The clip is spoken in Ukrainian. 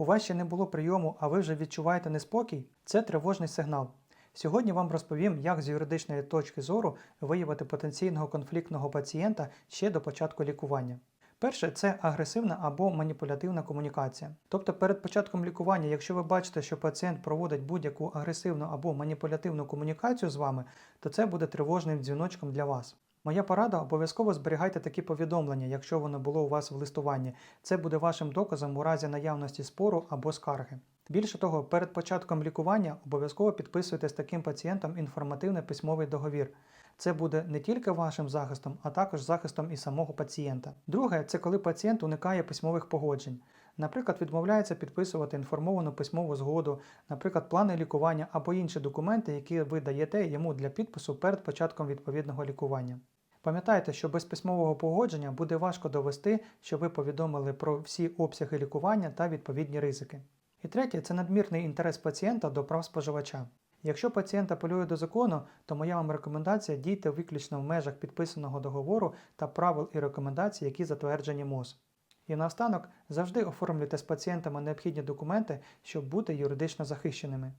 У вас ще не було прийому, а ви вже відчуваєте неспокій? Це тривожний сигнал. Сьогодні вам розповім, як з юридичної точки зору виявити потенційного конфліктного пацієнта ще до початку лікування. Перше це агресивна або маніпулятивна комунікація. Тобто перед початком лікування, якщо ви бачите, що пацієнт проводить будь-яку агресивну або маніпулятивну комунікацію з вами, то це буде тривожним дзвіночком для вас. Моя порада обов'язково зберігайте такі повідомлення, якщо воно було у вас в листуванні. Це буде вашим доказом у разі наявності спору або скарги. Більше того, перед початком лікування обов'язково підписуйте з таким пацієнтом інформативний письмовий договір. Це буде не тільки вашим захистом, а також захистом і самого пацієнта. Друге, це коли пацієнт уникає письмових погоджень. Наприклад, відмовляється підписувати інформовану письмову згоду, наприклад, плани лікування або інші документи, які ви даєте йому для підпису перед початком відповідного лікування. Пам'ятайте, що без письмового погодження буде важко довести, що ви повідомили про всі обсяги лікування та відповідні ризики. І третє це надмірний інтерес пацієнта до прав споживача. Якщо пацієнт апелює до закону, то моя вам рекомендація дійте виключно в межах підписаного договору та правил і рекомендацій, які затверджені МОЗ. І наостанок завжди оформлюйте з пацієнтами необхідні документи, щоб бути юридично захищеними.